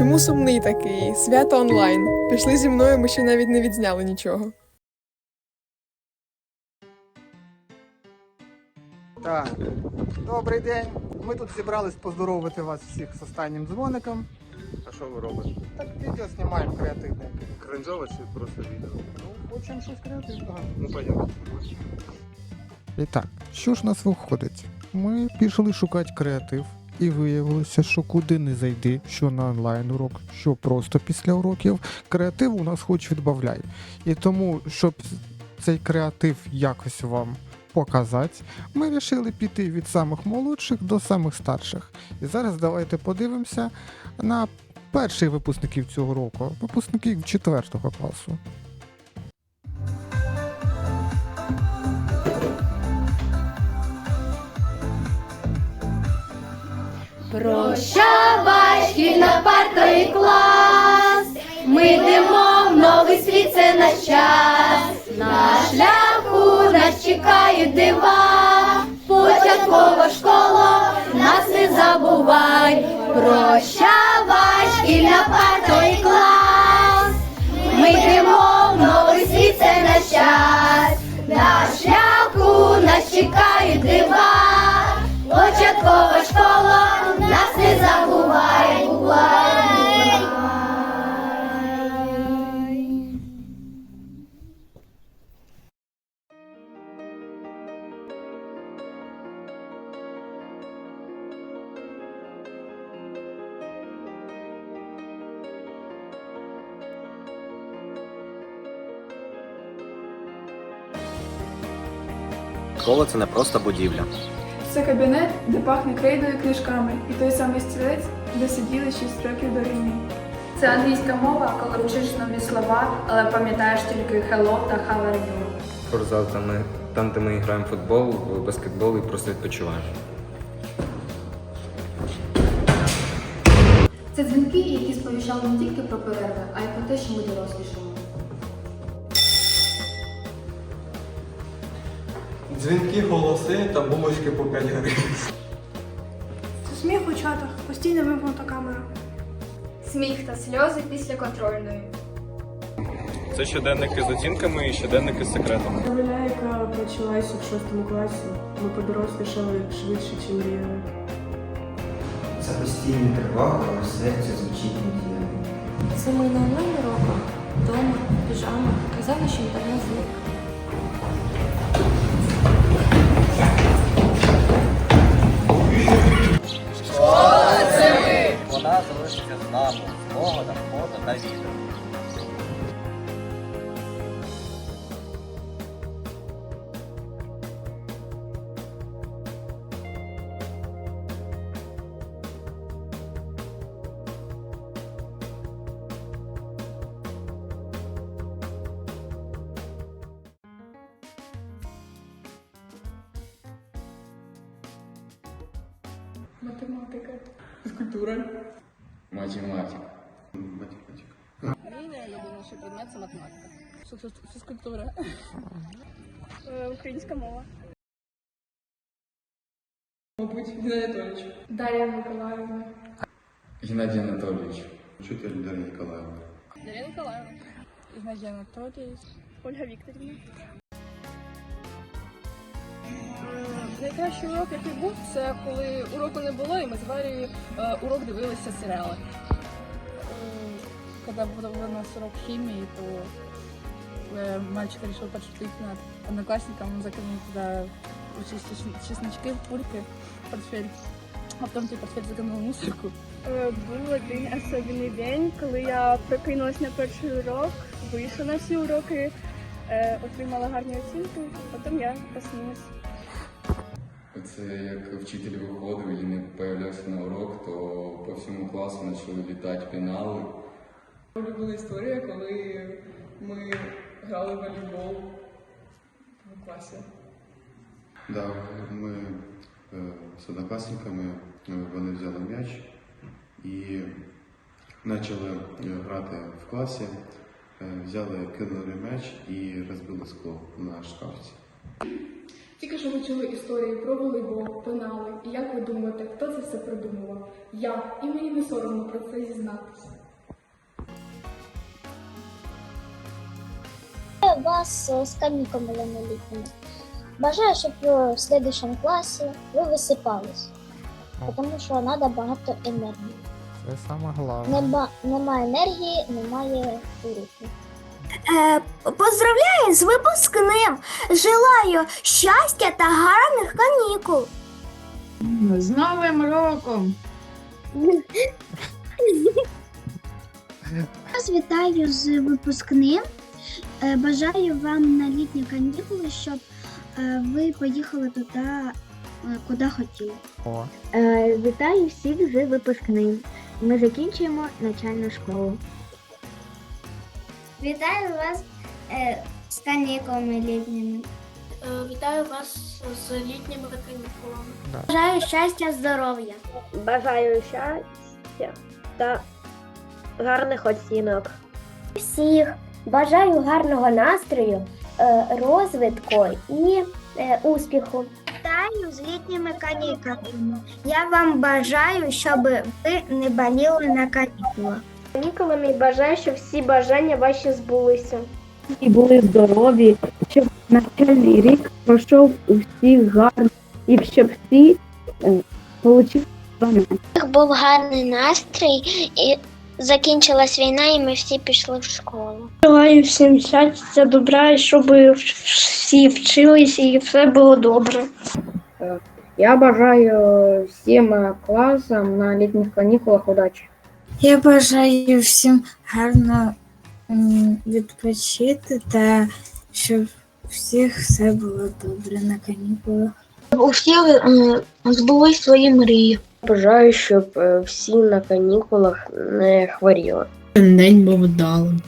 Чому сумний такий? Свято онлайн. Пішли зі мною, ми ще навіть не відзняли нічого. Так, добрий день. Ми тут зібрались поздоровити вас всіх з останнім дзвоником. А що ви робите? Так відео знімаємо креативне. Кринжове чи просто відео? Ну, хочемо щось креативного. Ну, пойдемо. І так, що ж у нас виходить? Ми пішли шукати креатив. І виявилося, що куди не зайди, що на онлайн урок, що просто після уроків, креатив у нас хоч відбавляй. І тому, щоб цей креатив якось вам показати, ми вирішили піти від самих молодших до самих старших. І зараз давайте подивимося на перших випускників цього року, випускників 4 класу. Прощавай, шкільна парта і клас, ми йдемо в новий світ, це наш час. На шляху нас чекають дива, початкова школа, нас не забувай. Прощавай, шкільна парта і клас, ми йдемо в новий світ, це наш час. На шляху нас чекають дива. Початкова школа, Школа це не просто будівля. Це кабінет, де пахне крейдою і книжками, і той самий стілець, де сиділи 6 років до війни. Це англійська мова, коли вчиш нові слова, але пам'ятаєш тільки hello та how are you. Спортзал, там, ми, там, де ми граємо в футбол, в баскетбол і просто відпочиваємо. Це дзвінки, які сповіщали не тільки про перерви, а й про те, що ми дорослішаємо. Дзвінки, голоси та бумажки по 5 гривень. Це сміх у чатах, постійно вимкнута камера. Сміх та сльози після контрольної. Це щоденники з оцінками і щоденники з секретами. Галя, яка почалася в шостому класі, ми подорослішали швидше, ніж мріяли. Це постійні тривоги, але серце звучить надіями. Це ми на онлайн уроках, вдома, в піжамах, казали, що інтернет зник. Залишиться з нами, спогадом, фото та відео. Математика. Математика. Мій найулюбленіший предмет це математика. Фізкультура. Українська мова. Дар'я Миколаївна. Геннадій Анатолійович. Вчитель Дар'я Ніколаївна. Дар'я Ніколаївна. Геннадій Анатолійович. Ольга Вікторівна. Найкращий урок, який був, це коли уроку не було, і ми з Варією е, урок дивилися серіали. Е, Когда был у нас урок химии, то э, мальчик решил подшутить над одноклассником, он закинул туда чес- чесночки, пульки, портфель. А потом той портфель закинул в мусорку. Був один особливий день, коли я прокинулась на перший урок, вийшла на всі уроки, е, отримала гарні оцінки, потім я проснулась. Це як вчитель виходив і не появлявся на урок, то по всьому класу почали літати пенали. Улюблена історія, коли ми грали в волейбол в класі. Да, ми е, з однокласниками е, вони взяли м'яч і почали е, грати в класі, взяли, кинули м'яч і розбили скло на шкафці. Тільки що ми чули історії про волейбол, пенали. І як ви думаєте, хто це все придумував? Я. І мені не соромно про це зізнатися. вас з канікулами літніми. Бажаю, щоб ви в следующем класі ви висипались, тому що треба багато енергії. Це саме головне. Нема, немає енергії, немає уроків. Е, поздравляю з випускним! Желаю щастя та гарних канікул! З Новим роком! Вас вітаю з випускним. Е, Бажаю вам на літні канікули, щоб е, ви поїхали туди, е, куди хотіли. О, Вітаю всіх з випускним. Ми закінчуємо навчальну школу. Вітаю вас е, з канікулами літніми. Вітаю вас з літніми канікулами. Бажаю щастя, здоров'я. Бажаю щастя та гарних оцінок. Всіх бажаю гарного настрою, е, розвитку і е, успіху. Вітаю з літніми канікулами. Я вам бажаю, щоб ви не боліли на канікулах. Канікулами бажаю, щоб всі бажання ваші збулися. і були здорові, щоб навчальний рік пройшов у всіх гарно і щоб всі е, отримали Був гарний настрій і закінчилась війна, і ми всі пішли в школу. Желаю всім щастя, добра, і щоб всі вчилися і все було добре. Я бажаю всім класам на літніх канікулах удачі. Я бажаю всім гарно відпочити та щоб всіх все було добре на канікулах. У всіх збули свої мрії. Бажаю, щоб е, всі на канікулах не хворіли. День був вдалим.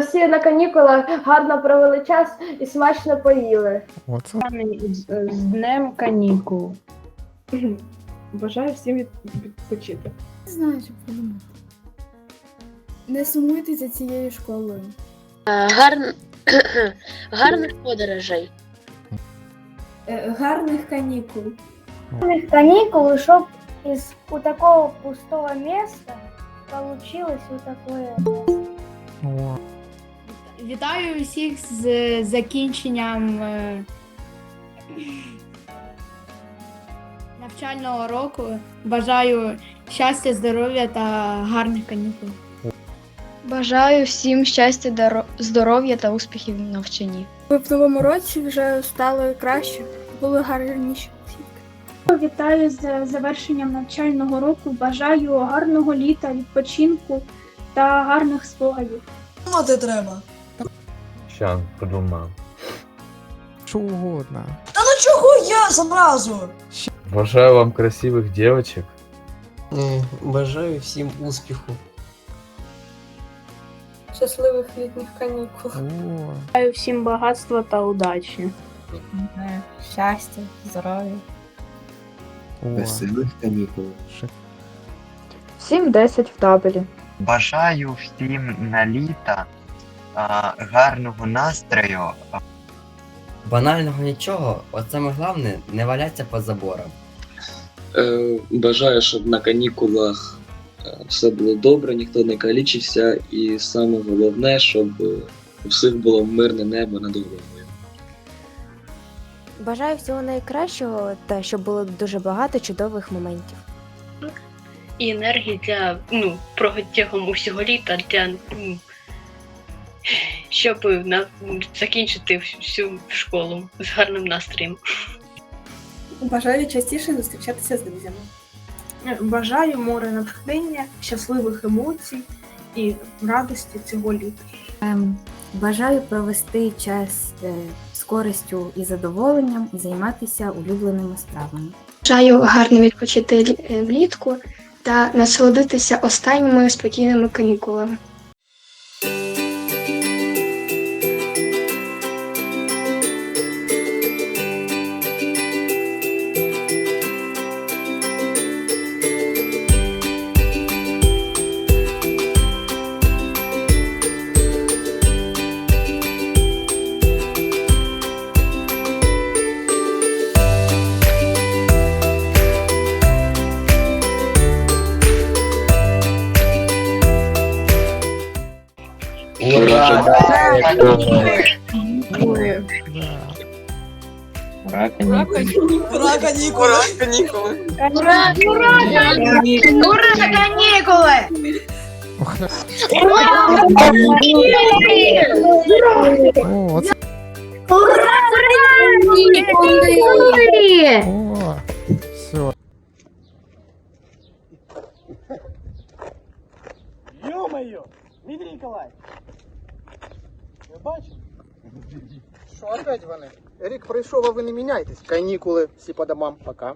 Всі на канікулах гарно провели час і смачно поїли. оце З днем канікул. Бажаю всім відпочити. Не знаю, що подумати. Не сумуйте за цією школою. Гарних подорожей. Гарних канікул. каникул, щоб из у такого пустого места получилось у такое. о, Вітаю всіх з закінченням е, навчального року. Бажаю щастя, здоров'я та гарних канікул. Бажаю всім щастя, здоров'я та успіхів в навчанні. Ви в новому році вже стали краще, були гарніші. Вітаю з завершенням навчального року. Бажаю гарного літа, відпочинку та гарних спогадів. Мати треба. Ща, подумаю. що угодно. Та ну чого я зразу? Бажаю вам красивих дівчаток. Бажаю всім успіху. Щасливих літніх канікул. Бажаю всім багатства та удачі. Щастя, здоров'я. Веселих канікул. шик. 7-10 в табелі. Бажаю всім на літа а, гарного настрою. Банального нічого, от саме головне не валяться по заборам. Е, бажаю, щоб на канікулах е, все було добре, ніхто не калічився, і саме головне, щоб е, у всіх було мирне небо над головою. Бажаю всього найкращого та щоб було дуже багато чудових моментів. І енергії для ну, протягом усього літа для м, щоб на, закінчити всю школу з гарним настроєм. Бажаю частіше зустрічатися з друзями. Бажаю море натхнення, щасливих емоцій і радості цього літа. Бажаю провести час е, з користю і задоволенням і займатися улюбленими справами. Бажаю гарно відпочити влітку та насолодитися останніми спокійними канікулами. Ура, канікули. Ура, канікули! Ура! Ура, канікули! О, це Ура! о, все. Ё-моё! Дмитрий Николаевич! Ви? Що опять вони? Рік прийшов, а ви не міняйтесь. Канікули, всі по домам, пока.